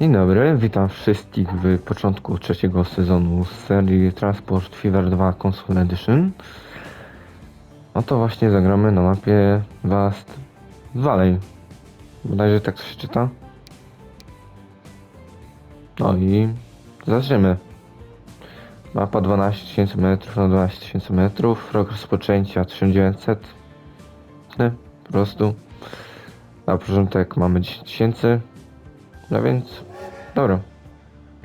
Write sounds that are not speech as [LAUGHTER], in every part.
Dzień dobry, witam wszystkich w początku trzeciego sezonu z serii Transport Fever 2 Console Edition. No to właśnie zagramy na mapie Vast Valley. Bodajże tak to się czyta. No i zaczniemy. Mapa 12 tysięcy metrów na 12 tysięcy metrów. Rok rozpoczęcia 1900. Nie, po prostu. Na początek mamy 10 tysięcy. No więc, dobra.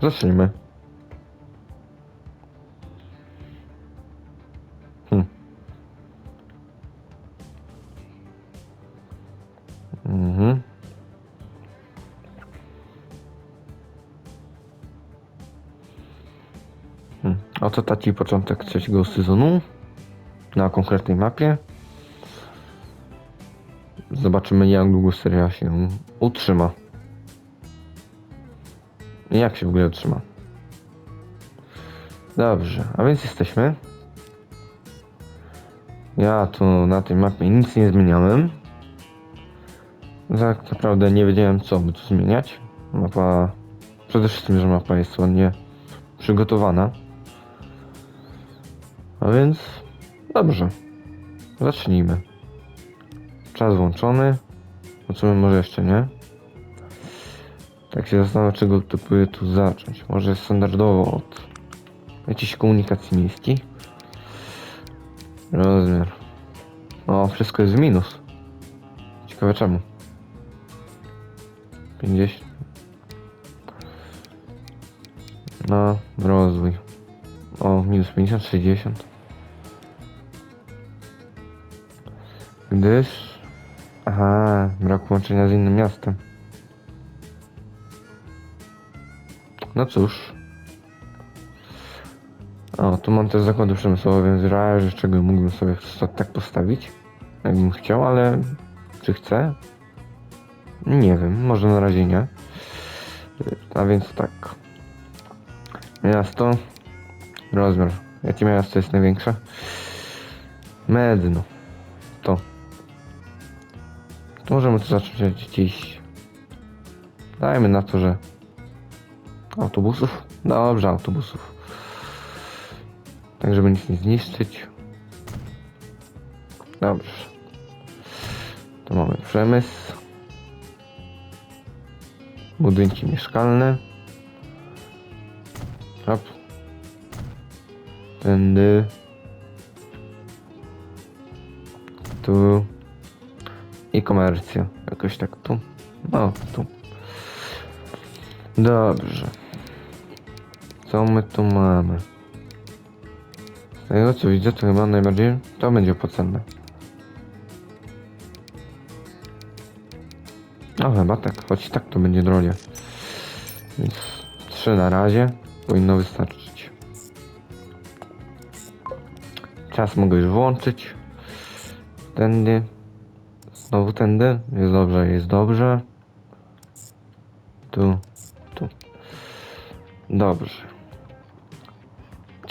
Zacznijmy. Hmm. Mhm. Hmm. Oto taki początek trzeciego sezonu na konkretnej mapie. Zobaczymy jak długo seria się utrzyma. Jak się w ogóle utrzyma? Dobrze, a więc jesteśmy. Ja tu na tej mapie nic nie zmieniałem. Tak naprawdę nie wiedziałem co by tu zmieniać. Mapa... Przede wszystkim, że mapa jest ładnie przygotowana. A więc... Dobrze. Zacznijmy. Czas włączony. Zobaczymy może jeszcze nie. Tak się zastanawiam, czego typuję tu zacząć. Może standardowo od jakiejś komunikacji miejskiej. Rozmiar. O, wszystko jest w minus. Ciekawe czemu. 50. No, rozwój. O, minus 50, 60. Gdyż... Aha, brak łączenia z innym miastem. No cóż. O, tu mam też zakłady przemysłowe, więc razie czego mógłbym sobie tak postawić, jakbym chciał, ale czy chcę? Nie wiem, może na razie nie. A więc tak. Miasto. Rozmiar. Jakie miasto jest największe? Medno. To. To możemy tu zacząć gdzieś. Dajmy na to, że Autobusów? Dobrze, autobusów. Tak, żeby nic nie zniszczyć. Dobrze. To mamy przemysł. Budynki mieszkalne. Hop. Tędy. Tu. I komercja. Jakoś tak tu. No, tu. Dobrze. Co my tu mamy? Z tego co widzę, to chyba najbardziej to będzie opłacalne. No chyba tak, choć tak to będzie drogie. Więc trzy na razie powinno wystarczyć. Czas mogę już włączyć. Tędy. Znowu tędy. Jest dobrze, jest dobrze. Tu, tu. Dobrze.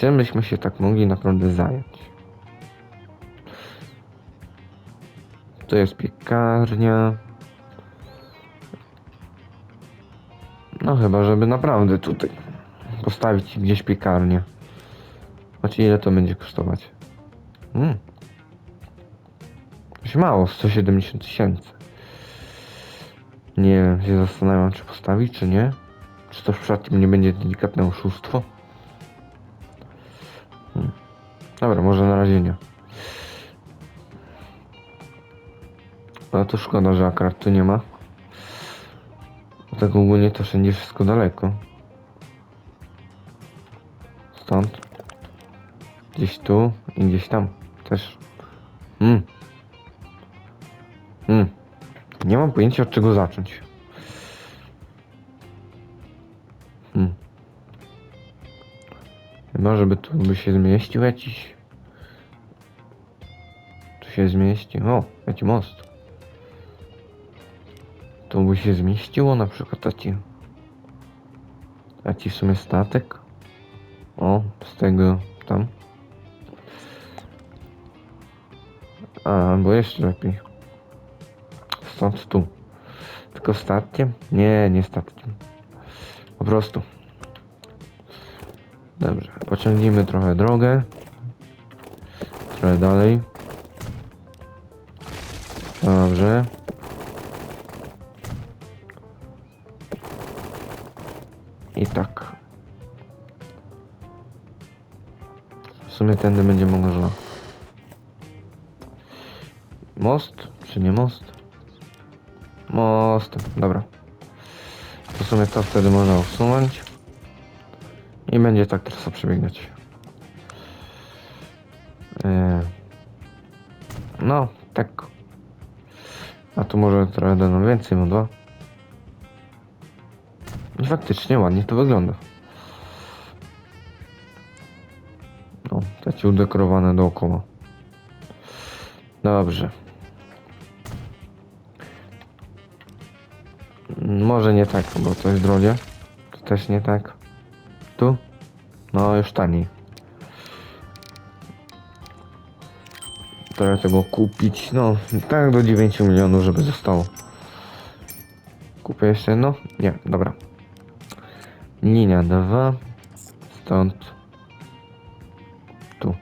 Czym byśmy się tak mogli naprawdę zająć? To jest piekarnia. No chyba, żeby naprawdę tutaj postawić gdzieś piekarnię. Znaczy ile to będzie kosztować? Hmm. Dość mało, 170 tysięcy. Nie wiem, się zastanawiam czy postawić, czy nie. Czy to przypadkiem nie będzie delikatne oszustwo? Dobra, może na razie nie. Ale to szkoda, że akurat tu nie ma. Bo tak ogólnie to wszędzie wszystko daleko. Stąd. Gdzieś tu i gdzieś tam też. Hmm. Hmm. Nie mam pojęcia od czego zacząć. Chyba, żeby tu by się zmieścił jakiś. Tu się zmieści. O, jaki most. Tu by się zmieściło na przykład taki. Taki w sumie statek. O, z tego tam. A, albo jeszcze lepiej. Stąd tu. Tylko statkiem? Nie, nie statkiem. Po prostu. Dobrze, pociągnijmy trochę drogę. Trochę dalej. Dobrze. I tak. W sumie tędy będzie można. Most? Czy nie most? Most. Dobra. W sumie to wtedy można usunąć. I będzie tak trasa przebiegać. Yy. No, tak. A tu może trochę dano więcej modła. I faktycznie ładnie to wygląda. No, takie udekorowane dookoła. Dobrze. Może nie tak, bo to jest drogie. To też nie tak. Tu? No, już taniej. Trochę tego kupić. No, tak do 9 milionów, żeby zostało. Kupię jeszcze jedno? Nie, dobra. Linia 2. Stąd. Tu.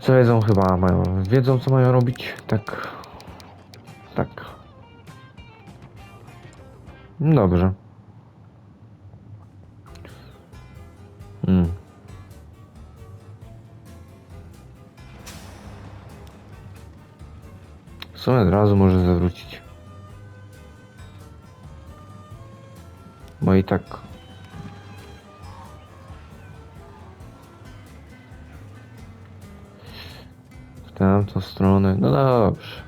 Co wiedzą chyba mają. Wiedzą co mają robić. Tak. Tak. Dobrze. Sumie od razu może zawrócić. Bo i tak. W tamtą stronę. No dobrze.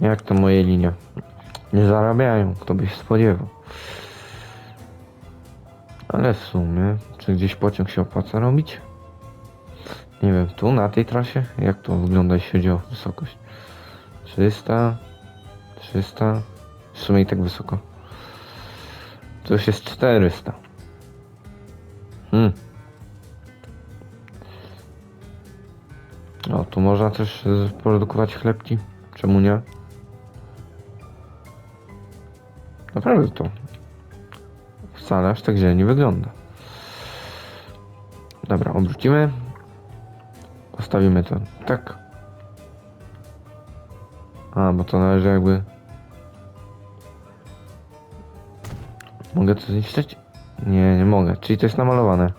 Jak to moje linie? Nie zarabiają, kto by się spodziewał. Ale w sumie, czy gdzieś pociąg się opłaca robić? Nie wiem, tu na tej trasie? Jak to wygląda, jeśli chodzi o wysokość? 300, 300, w sumie i tak wysoko. To już jest 400. Hmm. O, tu można też produkować chlebki. Czemu nie? Naprawdę to wcale aż tak źle nie wygląda. Dobra, obrócimy. Postawimy to tak. A, bo to należy jakby... Mogę to zniszczyć? Nie, nie mogę. Czyli to jest namalowane.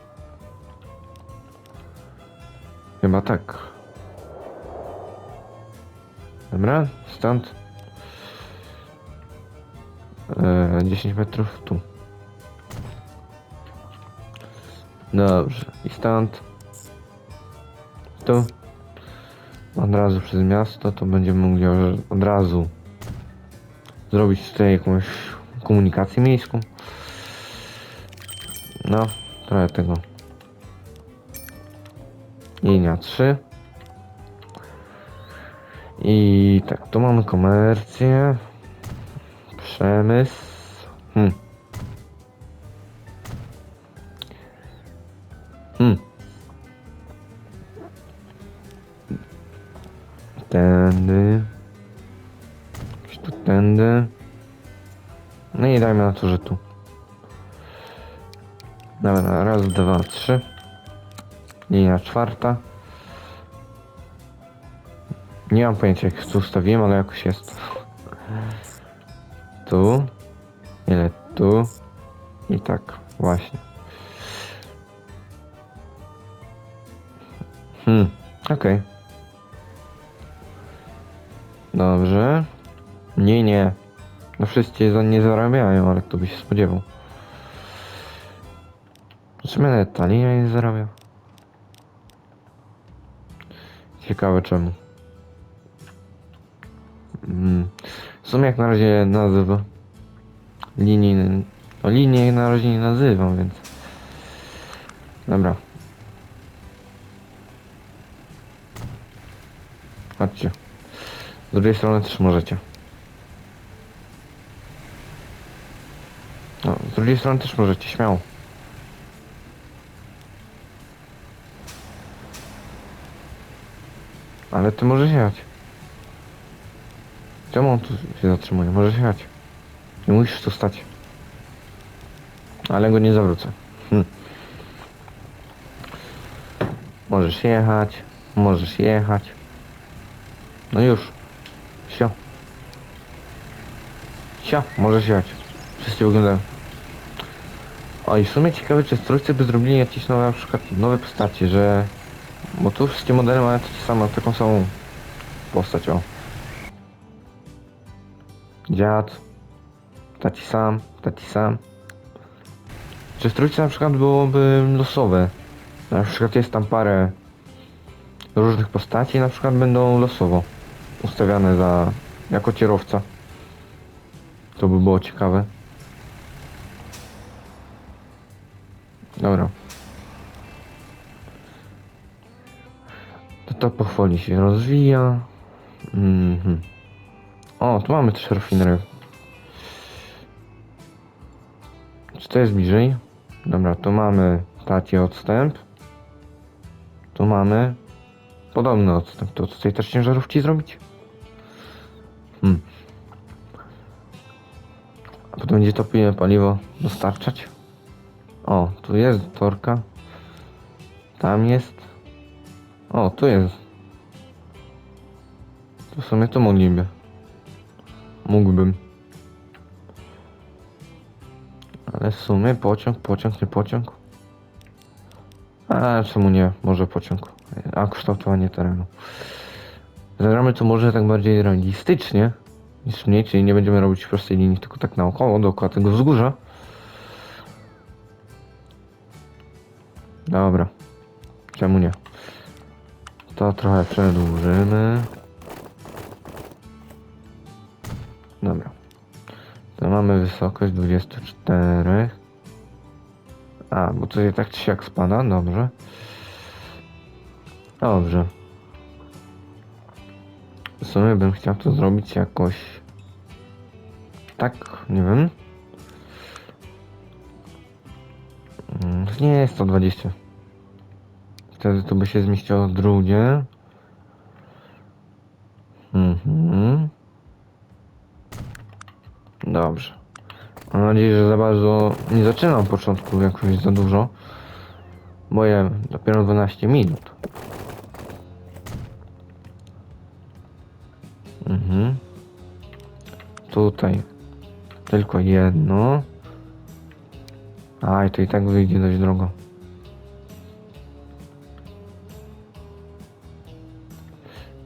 Chyba tak. Dobra, stąd. Eee, 10 metrów tu. Dobrze. I stąd. Tu. Od razu przez miasto, to będziemy mogli od razu zrobić tutaj jakąś komunikację miejską. No, trochę tego. Linia 3. I tak, tu mamy komercję. Przemysł. Hmm. Dajmy na to, że tu. Dobra, raz, dwa, trzy. Linia czwarta. Nie mam pojęcia jak tu ustawiłem, ale jakoś jest. Tu. Ile tu. I tak, właśnie. Hmm, okej. Dobrze. Nie, nie. No wszyscy za nie zarabiają, ale kto by się spodziewał. Czym nawet ta linia nie zarabia? Ciekawe czemu. Mm. W sumie jak na razie nazywa linii, no linii na razie nie nazywam, więc dobra. Chodźcie. Z drugiej strony też możecie. No, z drugiej strony też możecie, śmiało. Ale ty możesz jechać. Czemu on tu się zatrzymuje? Możesz jechać. Nie musisz tu stać. Ale go nie zawrócę. Hm. Możesz jechać. Możesz jechać. No już. Sio. Sio, możesz jechać. Wszyscy wyglądają. O i w sumie ciekawe, czy strójcy by zrobili jakieś nowe, na przykład nowe postacie, że... Bo tu wszystkie modele mają takie samą, taką samą postać, o. Dziad. Taki sam, taki sam. Czy w trójce na przykład byłoby losowe? Na przykład jest tam parę różnych postaci, na przykład będą losowo ustawiane za jako kierowca. To by było ciekawe. To powoli się rozwija. Mhm. O, tu mamy też rafinerię. Czy to jest bliżej? Dobra, tu mamy taki odstęp. Tu mamy podobny odstęp. To tutaj też ciężarówki zrobić? Hmm. A potem będzie to paliwo dostarczać? O, tu jest torka. Tam jest. O, tu jest. To w sumie to mogliby. Mógłbym. Ale w sumie pociąg, pociąg, nie pociąg. A czemu nie? Może pociąg. A kształtowanie terenu. Zagramy to może tak bardziej realistycznie niż mniej, czyli nie będziemy robić prostej linii, tylko tak naokoło, dookoła tego wzgórza. Dobra. Czemu nie? To trochę przedłużymy. Dobra. To mamy wysokość 24. A, bo to tak czy siak spada, dobrze. Dobrze. W sumie bym chciał to zrobić jakoś... Tak, nie wiem. Mm, Nie jest 120. Wtedy to by się zmieściło drugie. Mhm. Dobrze. Mam nadzieję, że za bardzo nie zaczynam początku jakoś za dużo. Bo ja dopiero 12 minut. Mhm. Tutaj tylko jedno. Aj, to i tak wyjdzie dość drogo.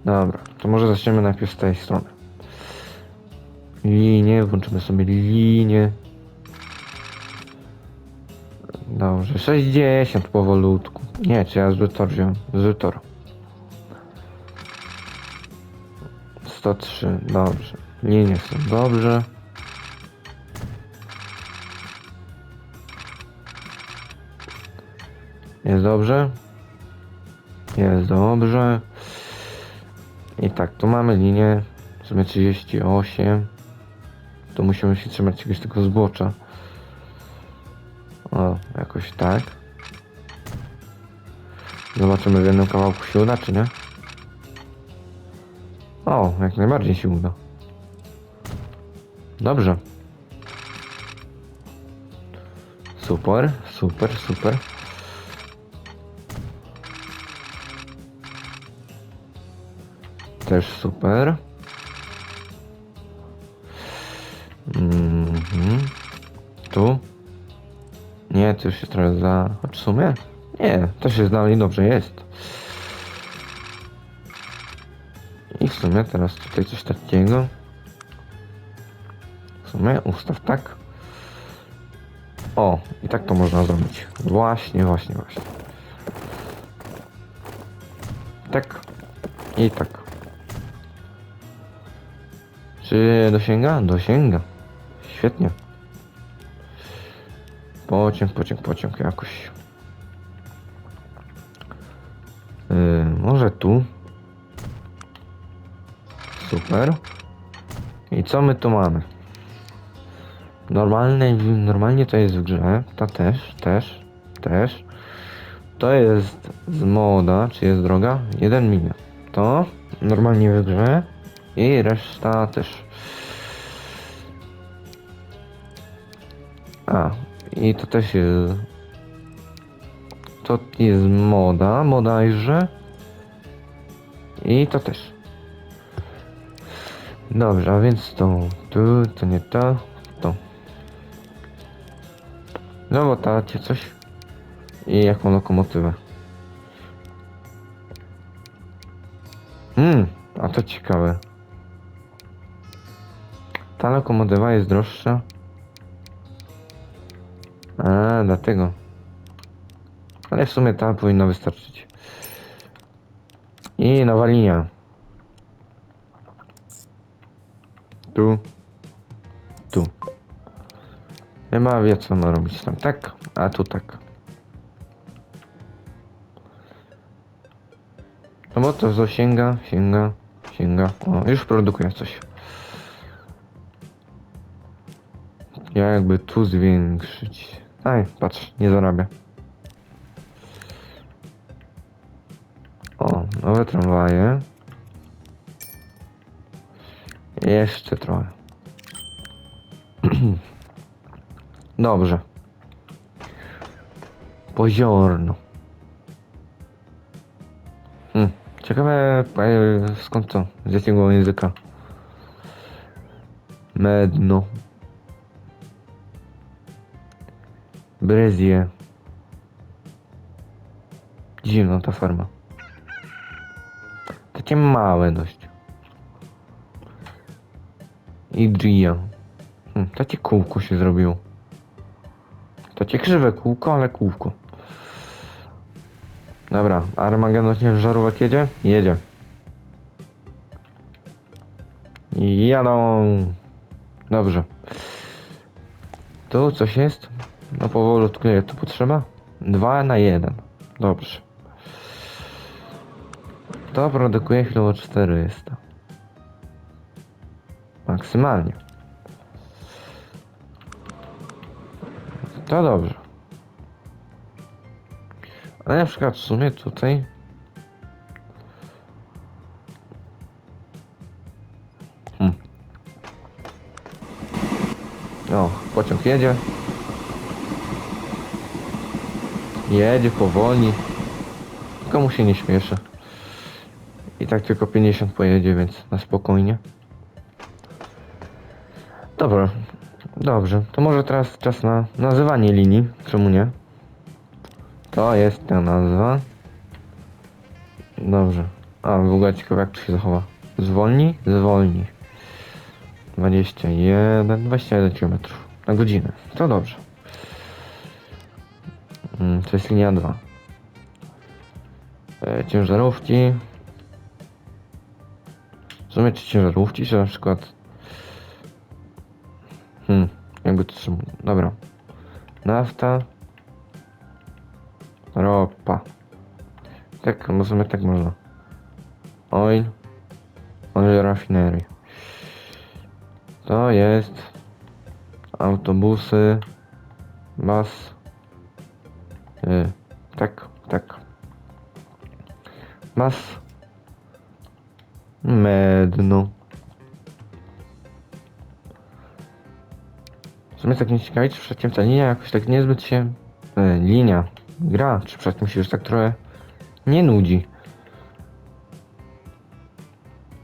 Dobra, to może zaczniemy najpierw z tej strony. Linię, włączymy sobie linię. Dobrze, 60 powolutku. Nie, czy ja zły tor wziąłem? Zły tor. 103, dobrze. Linie są dobrze. Jest dobrze. Jest dobrze. I tak, tu mamy linię w sumie 38. Tu musimy się trzymać czegoś tego zbocza. O, jakoś tak. Zobaczymy w jednym kawałku się uda, czy nie? O, jak najbardziej się uda. Dobrze. Super, super, super. Też super. Mhm. Tu? Nie, to już się trochę za... Choć w sumie? Nie, też jest dalej dobrze, jest. I w sumie teraz tutaj coś takiego. W sumie ustaw tak. O, i tak to można zrobić. Właśnie, właśnie, właśnie. Tak. I tak. Czy dosięga? Dosięga. Świetnie. Pociąg, pociąg, pociąg jakoś. Yy, może tu. Super. I co my tu mamy? Normalne, normalnie to jest w grze. Ta też, też, też. To jest z moda, czy jest droga? 1 milion. To normalnie w grze. I reszta też. A, i to też jest. To jest moda, bodajże. I to też. Dobrze, a więc to tu, to nie to, to. No bo tacie coś. I jaką lokomotywę. Hmm, a to ciekawe. Ta lokomotywa jest droższa. A, dlatego. Ale w sumie ta powinna wystarczyć. I nowa linia. Tu. Tu. Chyba wie co ma robić tam tak, a tu tak. No bo to co sięga, sięga, sięga. O, już produkuje coś. Ja jakby tu zwiększyć. Aj, patrz, nie zarabia. O, nowe tramwaje. Jeszcze trochę. [CLEARS THROAT] Dobrze. Poziorno. Hmm. Ciekawe e, skąd to? Z jakiego języka? Medno. Brezie. Dziwna ta farma. Takie małe dość. Idria. Hmm, takie kółko się zrobiło. Takie krzywe kółko, ale kółko. Dobra, Armagedon ciężarówek jedzie? Jedzie. Jadą. Dobrze. Tu coś jest? No powolutku, ile tu potrzeba? Dwa na jeden. Dobrze. To produkuje chwilowo 400. Maksymalnie. To dobrze. Ale na przykład w sumie tutaj hmm. O, pociąg jedzie. Jedzie powoli. Komu się nie śmieszy. I tak tylko 50 pojedzie, więc na spokojnie. Dobra, dobrze. To może teraz czas na nazywanie linii. Czemu nie? To jest ta nazwa. Dobrze. A, w ogóle ciekawe jak to się zachowa. Zwolni? Zwolni. 21, 21 km na godzinę. To dobrze. Mm, To jest linia 2. E, ciężarówki. W sumie czy ciężarówki, czy na przykład... Hmm, jakby to. Dobra. Nafta. Ropa. Tak, w sumie tak można. Oil. Oil rafinery. To jest... Autobusy. Bus. Y, tak, tak. Bus. Medno. W sumie tak nie ciekawe, czy przedtem ta linia jakoś tak niezbyt się... E, linia. Gra, czy przedtem się już tak trochę nie nudzi.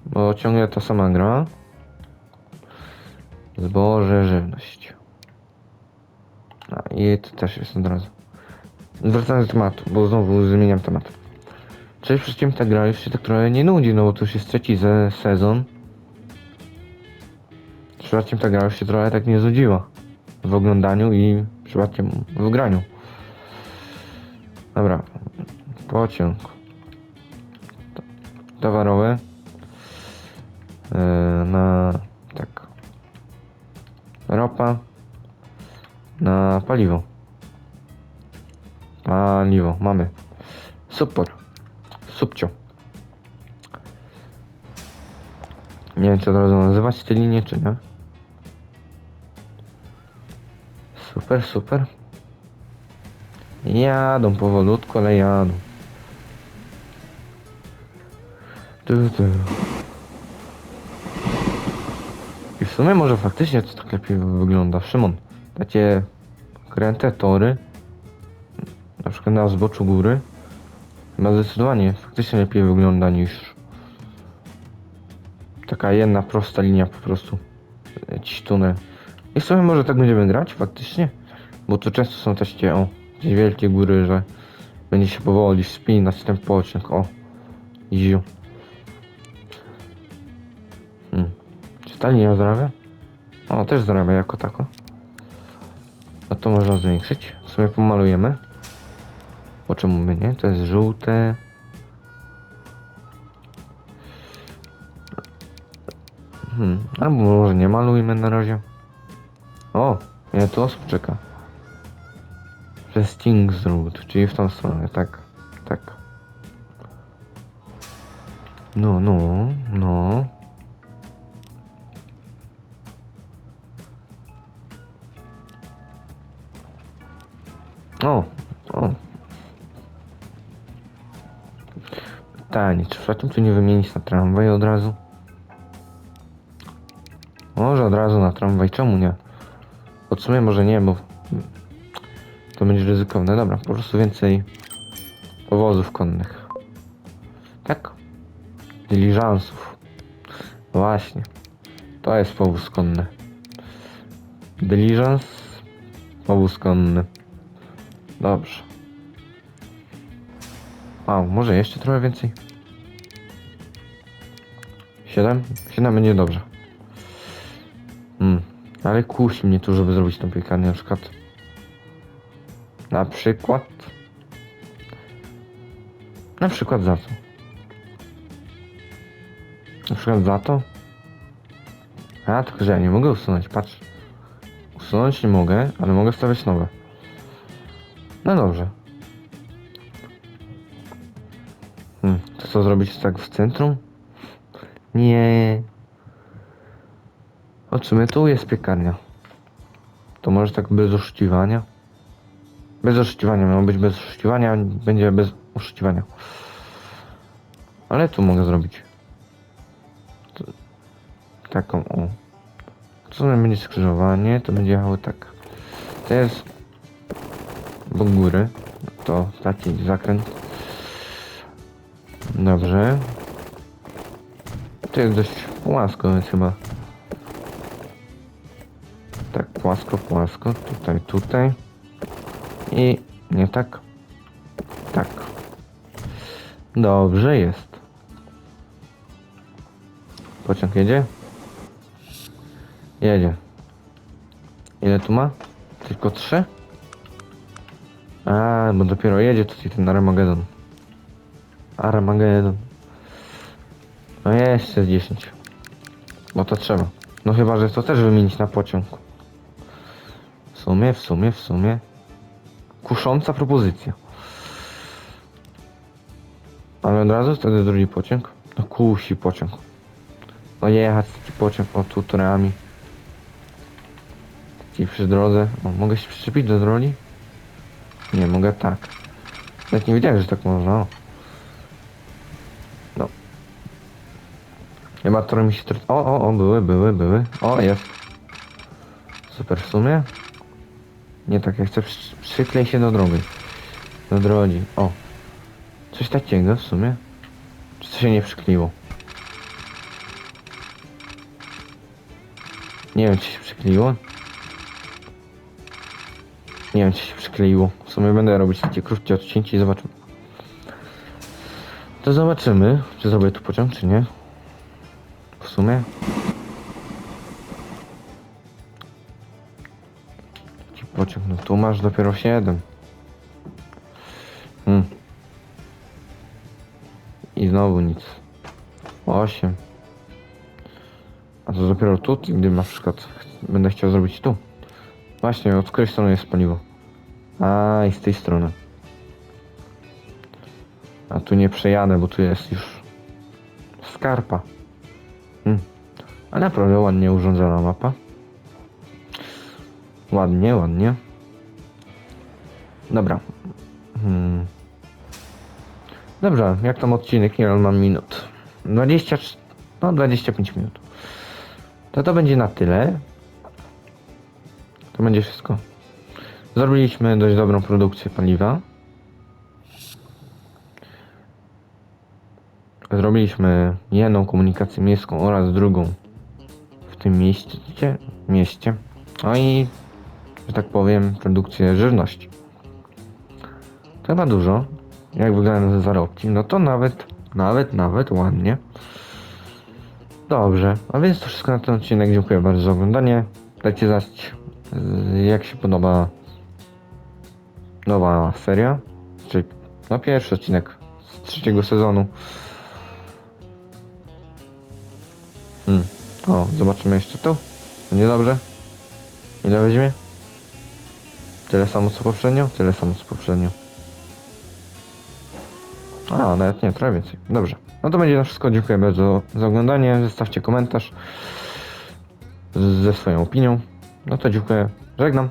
Bo ciągle ta sama gra. Zboże, żywność. A, i to też jest od razu. Wracając do tematu, bo znowu zmieniam temat. Cześć, przecież ta gra już się tak trochę nie nudzi, no bo to już jest trzeci ze sezon. Przypadkiem ta gra już się trochę tak nie znudziła. W oglądaniu i przypadkiem w graniu. Dobra. Pociąg. To- Towarowy. Yy, na... tak. Ropa. Na paliwo. Paliwo, mamy. Super. Subcio. Nie wiem, czy od razu nazywać te linie, czy nie. Super, super. Jadą powolutku, ale jadą. Tu, tu. W sumie może faktycznie to tak lepiej wygląda. Szymon, takie kręte tory, na przykład na zboczu góry, chyba zdecydowanie faktycznie lepiej wygląda niż taka jedna prosta linia po prostu. Jakiś tunel. I w sumie może tak będziemy grać faktycznie, bo to często są też takie, o, gdzieś wielkie góry, że będzie się powoli wspinać ten pociąg, o, iziu. Hmm. Czy ta linia zarabia? O, też zarabia jako tako. No to można zwiększyć. W sumie pomalujemy. Po czemu by nie? To jest żółte. Hmm. Albo może nie malujmy na razie. O, ile tu osób czeka. Przez Kings Road, czyli w tą stronę, tak. Tak. No, no, no. O, Pytanie, czy przypadkiem tu nie wymienić na tramwaj od razu? Może od razu na tramwaj, czemu nie? Bo sumie może nie, bo to będzie ryzykowne. Dobra, po prostu więcej powozów konnych. Tak? Diligenców. Właśnie. To jest powóz konny. Diligence, powóz konny. Dobrze. A, może jeszcze trochę więcej? Siedem? Siedem będzie dobrze. Hmm. Ale kusi mnie tu, żeby zrobić tą piekarnię na przykład. Na przykład. Na przykład za co? Na przykład za to? A, tylko że ja nie mogę usunąć, patrz. Usunąć nie mogę, ale mogę stawiać nowe. No dobrze. To co zrobić tak w centrum? Nie. O, sumie tu jest piekarnia. To może tak bez oszukiwania? Bez oszukiwania, miało być bez oszukiwania, będzie bez oszukiwania. Ale tu mogę zrobić. Taką, o. Co tam będzie skrzyżowanie, to będzie jechało tak. To jest do góry. To taki zakręt. Dobrze. To jest dość płasko, więc chyba. Tak, płasko, płasko. Tutaj, tutaj. I nie tak. Tak. Dobrze jest. Pociąg jedzie? Jedzie. Ile tu ma? Tylko trzy? A, bo dopiero jedzie tutaj ten Armagedon. Armagedon. No jeszcze z 10. Bo to trzeba. No chyba, że to też wymienić na pociąg. W sumie, w sumie, w sumie. Kusząca propozycja. Ale od razu wtedy drugi pociąg. No kusi pociąg. No jechać taki pociąg o tu torami. Taki przy drodze. O, mogę się przyczepić do drogi? Nie, mogę tak. Nawet nie wiedziałem, że tak można. Chyba tory mi się... O, o, o, były, były, były. O, jest. Super w sumie. Nie tak, ja chcę przy, przyklej się do drogi. Do drogi. O. Coś takiego w sumie. Czy to się nie przykleiło? Nie wiem, czy się przykleiło. Nie wiem, czy się przykleiło. W sumie będę robić takie krótkie odcinki i zobaczymy. To zobaczymy, czy zrobię tu pociąg, czy nie. Sumie. Taki pociąg, no tu masz dopiero 7. Hmm. I znowu nic. 8. A to dopiero tu, gdy na przykład będę chciał zrobić tu. Właśnie, od której strony jest paliwo? A, i z tej strony. A tu nie przejadę, bo tu jest już skarpa. A naprawdę ładnie urządzona mapa. Ładnie, ładnie. Dobra. Hmm. Dobrze, jak tam odcinek? Ile on ma minut? 20, no 25 minut. To to będzie na tyle. To będzie wszystko. Zrobiliśmy dość dobrą produkcję paliwa. Zrobiliśmy jedną komunikację miejską oraz drugą tym mieście. mieście. No i, że tak powiem, produkcję żywności. To chyba dużo. Jak wyglądają te zarobki? No to nawet, nawet, nawet ładnie. Dobrze, a więc to wszystko na ten odcinek. Dziękuję bardzo za oglądanie. Dajcie znać, y, jak się podoba nowa seria. Czyli no pierwszy odcinek z trzeciego sezonu. Hmm. O, zobaczymy jeszcze tu. Będzie dobrze? Ile weźmie? Tyle samo co poprzednio? Tyle samo co poprzednio. A, nawet nie, trochę więcej. Dobrze. No to będzie na wszystko. Dziękuję bardzo za oglądanie. Zostawcie komentarz ze swoją opinią. No to dziękuję. Żegnam.